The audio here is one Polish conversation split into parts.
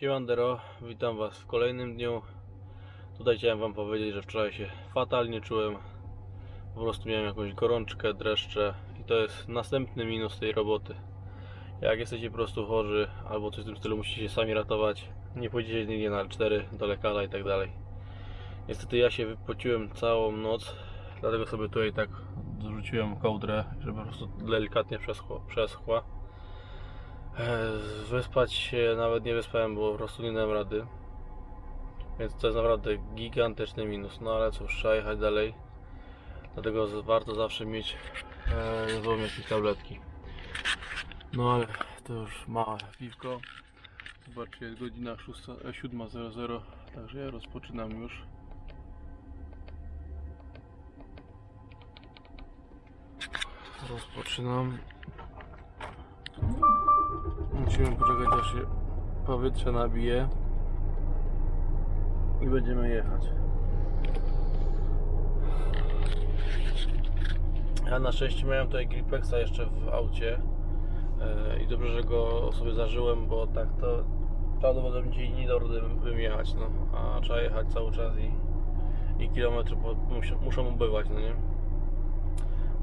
Siemandero, witam Was w kolejnym dniu. Tutaj chciałem Wam powiedzieć, że wczoraj się fatalnie czułem. Po prostu miałem jakąś gorączkę, dreszcze i to jest następny minus tej roboty. Jak jesteście po prostu chorzy albo coś w tym stylu, musicie się sami ratować. Nie pójdziecie nigdzie na L4, do lekarza i tak dalej. Niestety ja się wypociłem całą noc, dlatego sobie tutaj tak dorzuciłem kołdrę, żeby po prostu delikatnie przeschła. przeschła. E, Wyspać się nawet nie wyspałem, bo po prostu nie dałem rady. Więc to jest naprawdę gigantyczny minus. No ale cóż, trzeba jechać dalej. Dlatego warto zawsze mieć e, ze sobą jakieś tabletki. No ale to już małe piwko. Zobaczcie, jest godzina 6 e, 7.00, także ja rozpoczynam już. Rozpoczynam. Musimy poczekać aż się powietrze nabije i będziemy jechać. Ja na szczęście miałem tutaj Gripexa jeszcze w aucie e, i dobrze, że go sobie zażyłem, bo tak to prawdopodobnie nie do rudy bym jechać, no. A trzeba jechać cały czas i, i kilometry muszą, muszą ubywać, no nie?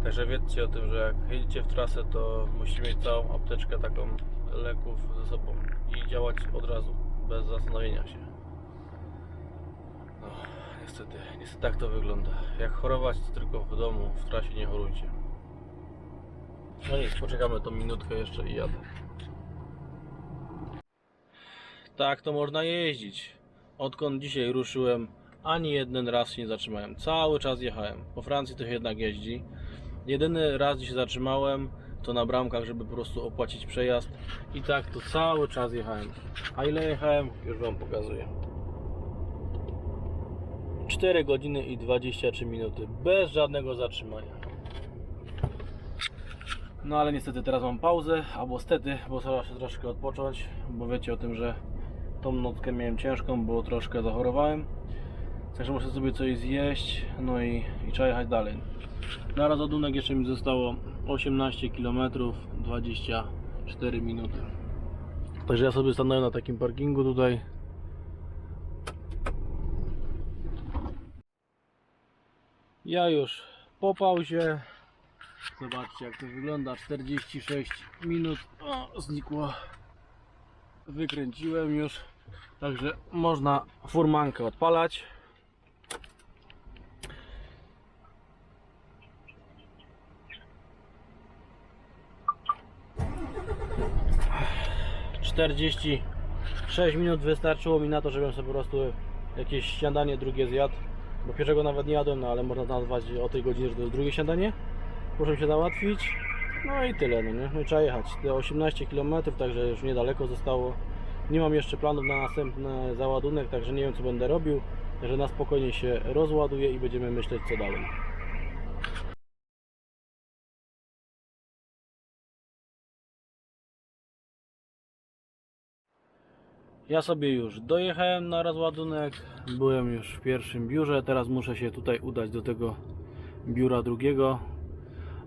Także wiedzcie o tym, że jak jedziecie w trasę, to musicie mieć całą apteczkę taką leków ze sobą i działać od razu, bez zastanowienia się. No, niestety, niestety tak to wygląda. Jak chorować, to tylko w domu, w trasie nie chorujcie. No nic, poczekamy tą minutkę jeszcze i jadę. Tak to można jeździć. Odkąd dzisiaj ruszyłem, ani jeden raz się nie zatrzymałem. Cały czas jechałem. Po Francji to się jednak jeździ. Jedyny raz, gdzie się zatrzymałem, to na bramkach, żeby po prostu opłacić przejazd. I tak to cały czas jechałem. A ile jechałem, już Wam pokazuję. 4 godziny i 23 minuty, bez żadnego zatrzymania. No ale niestety teraz mam pauzę, albo stety, bo trzeba się troszkę odpocząć, bo wiecie o tym, że tą nockę miałem ciężką, bo troszkę zachorowałem. Także muszę sobie coś zjeść, no i, i trzeba jechać dalej. Na rozładunek jeszcze mi zostało 18 km 24 minuty. Także ja sobie stanąłem na takim parkingu tutaj. Ja już po pauzie. Zobaczcie jak to wygląda. 46 minut. O, znikło. Wykręciłem już. Także można furmankę odpalać. 46 minut wystarczyło mi na to, żebym sobie po prostu jakieś śniadanie drugie zjadł. Bo pierwszego nawet nie jadłem, no ale można nazwać o tej godzinie, że to jest drugie śniadanie. Muszę się załatwić. No i tyle, no nie? No i trzeba jechać. Te 18 km, także już niedaleko zostało. Nie mam jeszcze planów na następny załadunek, także nie wiem co będę robił. Także na spokojnie się rozładuję i będziemy myśleć co dalej. Ja sobie już dojechałem na rozładunek, byłem już w pierwszym biurze, teraz muszę się tutaj udać do tego biura drugiego,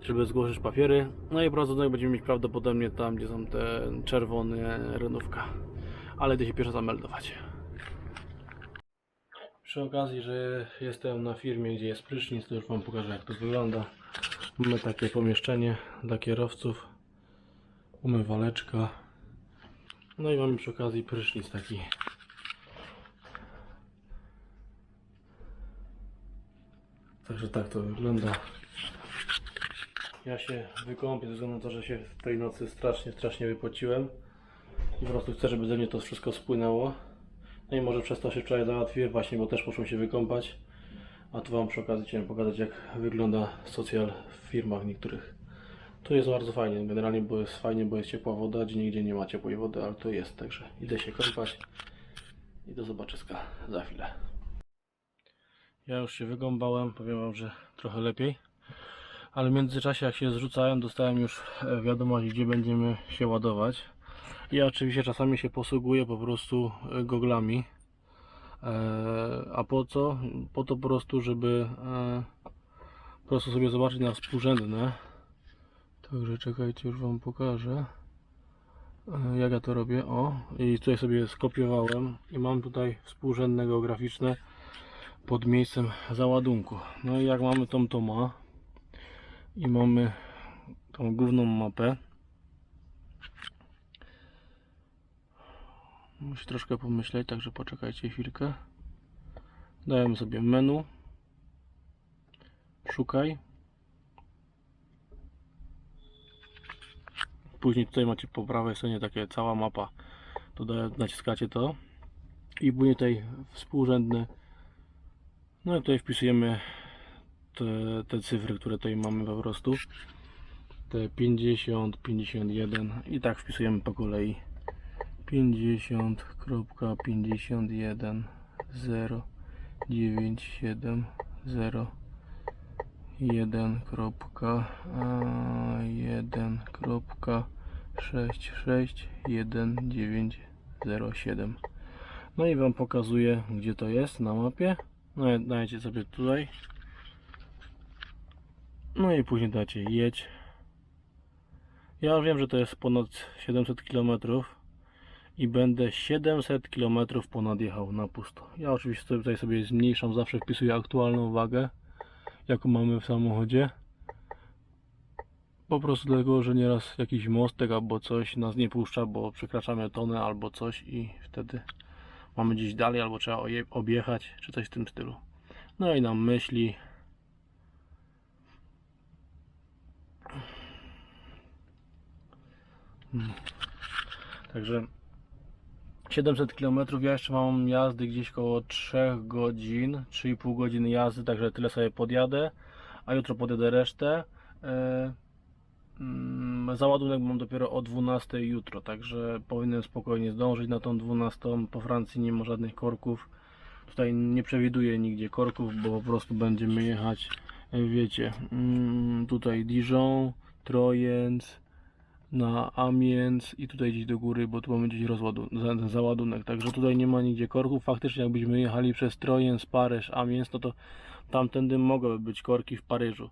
żeby zgłosić papiery. No i rozładunek będziemy mieć prawdopodobnie tam, gdzie są te czerwone renówka. Ale idę się pierwszy zameldować. Przy okazji, że jestem na firmie, gdzie jest prysznic, to już Wam pokażę jak to wygląda. Mamy takie pomieszczenie dla kierowców, umywaleczka. No i mamy przy okazji prysznic taki. Także tak to wygląda. Ja się wykąpię ze względu na to, że się w tej nocy strasznie, strasznie wypociłem. I po prostu chcę, żeby ze mnie to wszystko spłynęło. No i może przez to się wczoraj załatwiłem właśnie, bo też muszę się wykąpać. A tu Wam przy okazji chciałem pokazać jak wygląda socjal w firmach niektórych. Tu jest bardzo fajnie, generalnie bo jest fajnie, bo jest ciepła woda, gdzie nigdzie nie ma ciepłej wody, ale tu jest, także idę się kąpać i do zobaczyska za chwilę. Ja już się wygąbałem, powiem Wam, że trochę lepiej, ale w międzyczasie jak się zrzucałem, dostałem już e, wiadomość, gdzie będziemy się ładować. Ja oczywiście czasami się posługuję po prostu e, goglami. E, A po co? Po to po prostu, żeby po prostu sobie zobaczyć na współrzędne. Także czekajcie, już Wam pokażę. E, Jak ja to robię? O, i tutaj sobie skopiowałem i mam tutaj współrzędne geograficzne pod miejscem załadunku. No i jak mamy tą Toma i mamy tą główną mapę, muszę troszkę pomyśleć, także poczekajcie chwilkę. Dajemy sobie menu, szukaj. Później tutaj macie po prawej stronie takie cała mapa. Da- naciskacie to i później tutaj współrzędny. No i tutaj wpisujemy te, te cyfry, które tutaj mamy po prostu. Te 50, 51 i tak wpisujemy po kolei. 50.51 0 9 7 0 1 kropka, a, 1 kropka 6 6 1 9 0 7 no i wam pokazuję gdzie to jest na mapie. No i dajecie sobie tutaj. No i później dacie jedź. Ja wiem, że to jest ponad 700 km i będę 700 km ponad jechał na pusto. Ja oczywiście tutaj sobie zmniejszam zawsze wpisuję aktualną wagę jaką mamy w samochodzie. Po prostu dlatego, że nieraz jakiś mostek albo coś nas nie puszcza, bo przekraczamy tonę albo coś i wtedy mamy gdzieś dalej albo trzeba objechać, czy coś w tym stylu. No i nam myśli. Hmm. Także 700 km, ja jeszcze mam jazdy gdzieś koło 3 godzin, 3,5 godziny jazdy, także tyle sobie podjadę, a jutro podjadę resztę. E, mm, Załadunek mam dopiero o 12 jutro, także powinienem spokojnie zdążyć na tą 12. Po Francji nie ma żadnych korków. Tutaj nie przewiduję nigdzie korków, bo po prostu będziemy jechać, e, wiecie, mm, tutaj Dijon, Troyens, na Amiens i tutaj gdzieś do góry, bo tu mamy gdzieś rozładun za- załadunek, także tutaj nie ma nigdzie korków. Faktycznie jakbyśmy jechali przez Trojen, Paryż, Amiens, no to tamtędy mogłyby być korki w Paryżu.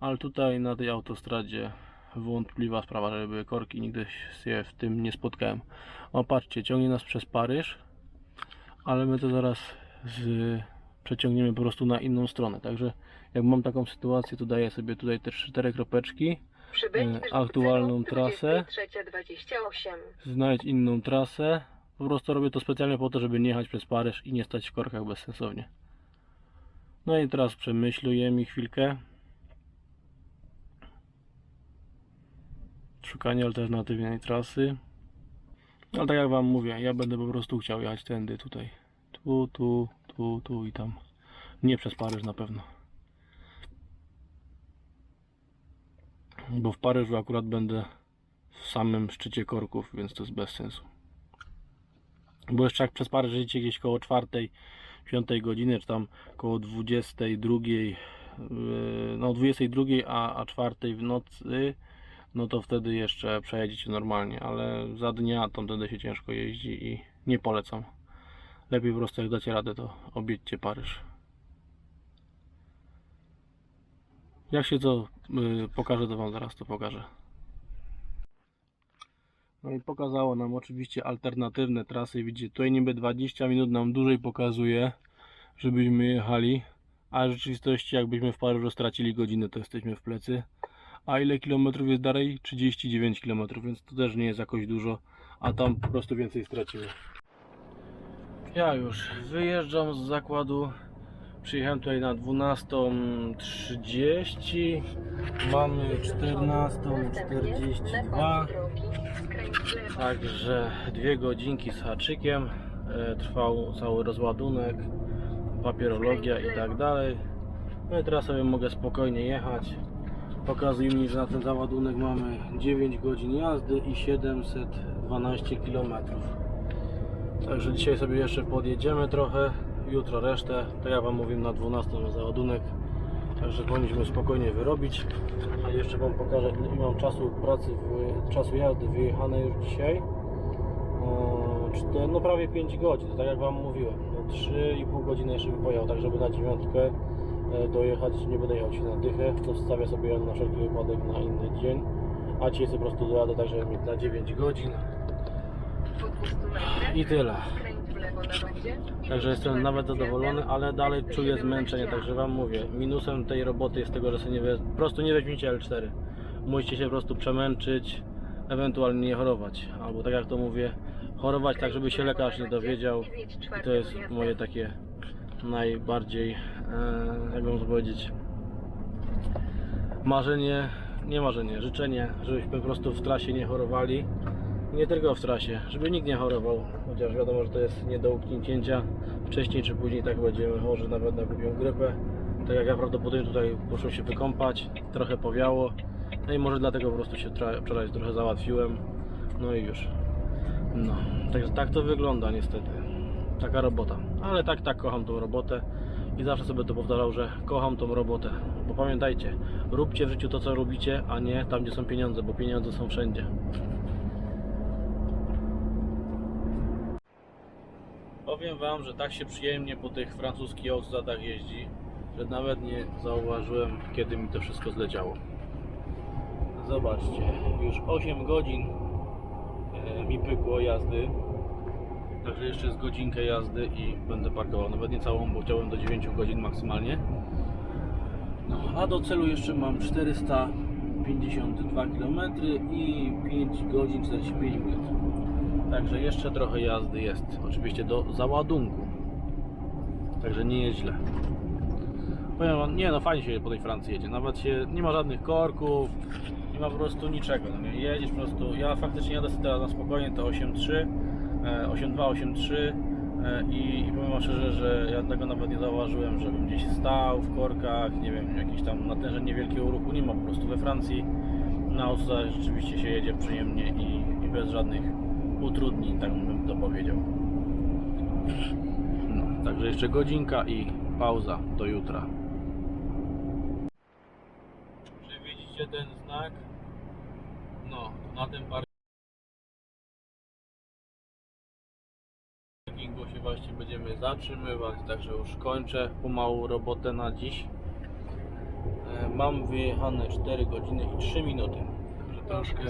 Ale tutaj na tej autostradzie wątpliwa sprawa, żeby korki, nigdy się w tym nie spotkałem. O patrzcie, ciągnie nas przez Paryż, ale my to zaraz z... przeciągniemy po prostu na inną stronę, także jak mam taką sytuację, to daję sobie tutaj te cztery kropeczki aktualną trasę. 23.28. znajdź inną trasę. Po prostu robię to specjalnie po to, żeby nie jechać przez Paryż i nie stać w korkach bezsensownie. No i teraz przemyśluję mi chwilkę. Szukanie alternatywnej trasy. Ale tak jak wam mówię, ja będę po prostu chciał jechać tędy, tutaj. Tu, tu, tu, tu i tam. Nie przez Paryż na pewno. Bo w Paryżu akurat będę w samym szczycie korków, więc to jest bez sensu. Bo jeszcze jak przez parę życie gdzieś koło 4, 5 godziny, czy tam koło 22, yy, no 22, a, a 4 w nocy, no to wtedy jeszcze przejedziecie normalnie, ale za dnia to wtedy się ciężko jeździ i nie polecam. Lepiej po prostu jak dacie radę, to objedźcie Paryż. Jak się to yy, pokaże, to Wam zaraz to pokażę. No i pokazało nam oczywiście alternatywne trasy. Widzicie, tutaj niby 20 minut nam dłużej pokazuje, żebyśmy jechali, a w rzeczywistości jakbyśmy w Paryżu stracili godzinę, to jesteśmy w plecy. A ile kilometrów jest dalej? 39 km, więc to też nie jest jakoś dużo, a tam po prostu więcej stracimy. Ja już wyjeżdżam z zakładu. Przyjechałem tutaj na 12.30. Mamy 14.42. Także dwie godzinki z haczykiem. E, trwał cały rozładunek, papierologia i tak dalej. No i teraz sobie mogę spokojnie jechać. Pokazuję mi, że na ten załadunek mamy 9 godzin jazdy i 712 km. Także dzisiaj sobie jeszcze podjedziemy trochę, jutro resztę. Tak jak Wam mówiłem na 12 na załadunek. Także powinniśmy spokojnie wyrobić. A jeszcze Wam pokażę ile mam czasu pracy, czasu jazdy wyjechane już dzisiaj. No prawie 5 godzin, tak jak Wam mówiłem. No 3,5 godziny jeszcze bym pojechał, tak żeby na dziewiątkę e, dojechać. Nie będę jechał się na dychę, to zostawię sobie na wszelki wypadek na inny dzień. A dzisiaj sobie po prostu dojadę tak, żeby mieć na 9 godzin. Po 200 metrach I tyle. Także jestem nawet zadowolony, ale dalej czuję 217. zmęczenie, także wam mówię, minusem tej roboty jest tego, że sobie nie we, po prostu nie weźmiecie L4. Musicie się po prostu przemęczyć, ewentualnie nie chorować. Albo tak jak to mówię, chorować tak, żeby się lekarz nie dowiedział. I to jest moje takie najbardziej, e, jak mam powiedzieć, marzenie, nie marzenie, życzenie, żebyśmy po prostu w trasie nie chorowali. Nie tylko w trasie, żeby nikt nie chorował, chociaż wiadomo, że to jest nie do uknięcia. Wcześniej czy później tak będziemy chorzy nawet na głupią grypę. Tak jak ja prawdopodobnie tutaj poszłem się wykąpać, trochę powiało. No i może dlatego po prostu się wczoraj trochę załatwiłem. No i już. No, także tak to wygląda niestety. Taka robota. Ale tak, tak kocham tą robotę i zawsze sobie to powtarzał, że kocham tą robotę. Bo pamiętajcie, róbcie w życiu to, co robicie, a nie tam, gdzie są pieniądze, bo pieniądze są wszędzie. Powiem Wam, że tak się przyjemnie po tych francuskich autostradach jeździ, że nawet nie zauważyłem, kiedy mi to wszystko zleciało. Zobaczcie, już 8 godzin e, mi pykło jazdy. Także jeszcze jest godzinkę jazdy i będę parkował. Nawet nie całą, bo chciałem do 9 godzin maksymalnie. No, a do celu jeszcze mam 452 km i 5 godzin 45 minut. Także jeszcze trochę jazdy jest. Oczywiście do załadunku. Także nie jest źle. Powiem wam, nie no fajnie się po tej Francji jedzie. Nawet się nie ma żadnych korków, nie ma po prostu niczego. No, jedziesz po prostu. Ja faktycznie jadę sobie teraz na spokojnie to 8.3, e, 8.2, 8.3 e, i, i powiem wam szczerze, że ja tego nawet nie zauważyłem, żebym gdzieś stał w korkach, nie wiem, jakiś tam natężeń niewielkiego ruchu nie ma po prostu we Francji. Na autostradzie rzeczywiście się jedzie przyjemnie i, i bez żadnych utrudnień, tak bym to powiedział. No, także jeszcze godzinka i pauza do jutra. Czy widzicie ten znak? No, na tym parkingu się właśnie będziemy zatrzymywać, także już kończę pomału robotę na dziś. E, Mam wyjechane 4 godziny i 3 minuty, troszkę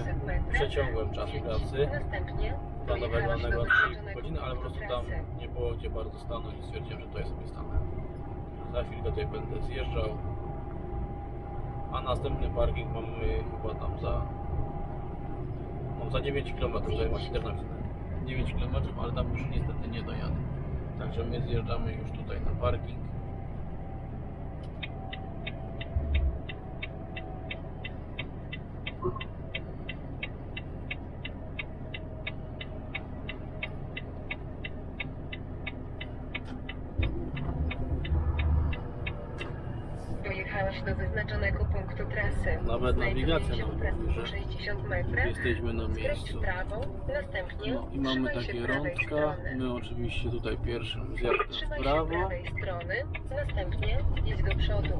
przeciągłem czas pracy Następnie planowanego na 3 zaznaczonego godziny, ale po prostu tam nie było gdzie bardzo stanąć i stwierdziłem, że tutaj sobie stanę. Za chwilkę tutaj będę zjeżdżał. A następny parking mamy chyba tam za. Mam za 9 km, tutaj też napisane. 9 km, ale tam już niestety nie dojadę. Także my zjeżdżamy już tutaj na parking. Dojechałeś do wyznaczonego punktu trasy. Nawet nawigacja nam prędkość mówi, że 60 metrów. Jesteśmy na miejscu. następnie No i mamy takie rądka. My oczywiście tutaj pierwszym zjazdem w prawo. prawej strony, następnie jedź do przodu.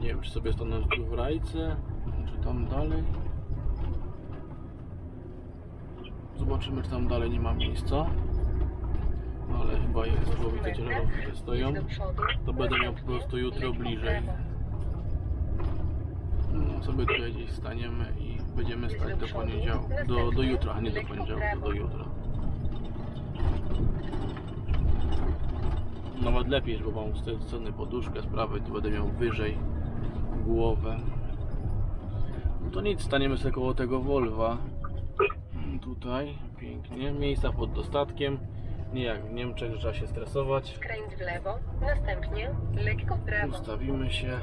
Nie wiem, czy sobie stanąć tu w rajce, czy tam dalej. Zobaczymy, czy tam dalej nie ma miejsca. Ale chyba jest, bo widzę ciężarówki, stoją. To będę miał po prostu jutro bliżej. No, sobie tutaj gdzieś staniemy i będziemy stać do poniedziałku. Do, do jutra, a nie do poniedziałku, do jutra. Nawet lepiej, bo mam strony poduszkę z prawej, tu będę miał wyżej głowę. No to nic, staniemy sobie koło tego Volva. Tutaj, pięknie. Miejsca pod dostatkiem. Nie jak w Niemczech, że trzeba się stresować. Skręć w lewo, następnie lekko w prawo. Ustawimy się.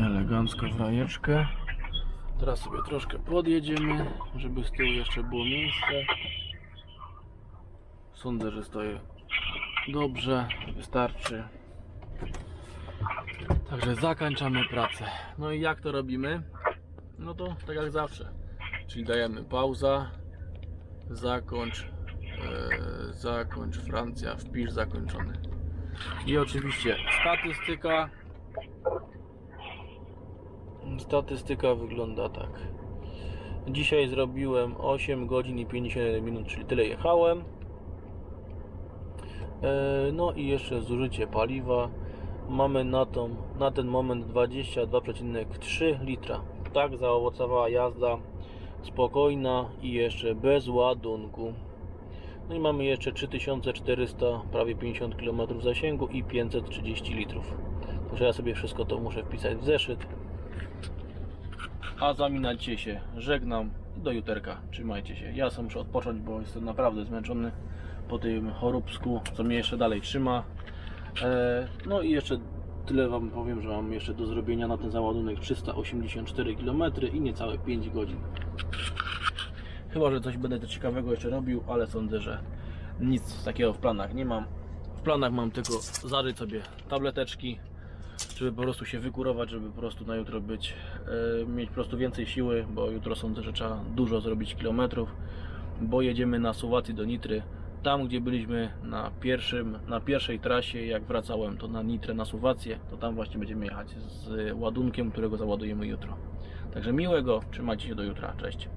Elegancko w rajeczkę. Teraz sobie troszkę podjedziemy, żeby z tyłu jeszcze było miejsce. Sądzę, że stoję dobrze, wystarczy. Także zakończamy pracę. No i jak to robimy? No to tak jak zawsze. Czyli dajemy pauza, zakończ, e, zakończ Francja, wpisz zakończony. I oczywiście statystyka Statystyka wygląda tak. Dzisiaj zrobiłem 8 godzin i 51 minut, czyli tyle jechałem. E, No i jeszcze zużycie paliwa. Mamy na, tą, na ten moment 22,3 litra. Tak zaowocowała jazda spokojna i jeszcze bez ładunku. No i mamy jeszcze 3400, prawie 50 km zasięgu i 530 litrów. Także ja sobie wszystko to muszę wpisać w zeszyt. A dzisiaj się żegnam. Do juterka. Trzymajcie się. Ja sam muszę odpocząć, bo jestem naprawdę zmęczony po tym choróbsku, co mnie jeszcze dalej trzyma. E, no i jeszcze tyle Wam powiem, że mam jeszcze do zrobienia na ten załadunek 384 km i niecałe 5 godzin. Chyba, że coś będę ciekawego jeszcze robił, ale sądzę, że nic takiego w planach nie mam. W planach mam tylko zażyć sobie tableteczki, żeby po prostu się wykurować, żeby po prostu na jutro być, e, mieć po prostu więcej siły, bo jutro sądzę, że trzeba dużo zrobić kilometrów, bo jedziemy na Słowacji do Nitry. Tam, gdzie byliśmy na, pierwszym, na pierwszej trasie, jak wracałem, to na Nitrę, na Słowację, to tam właśnie będziemy jechać z ładunkiem, którego załadujemy jutro. Także miłego, trzymajcie się do jutra, cześć.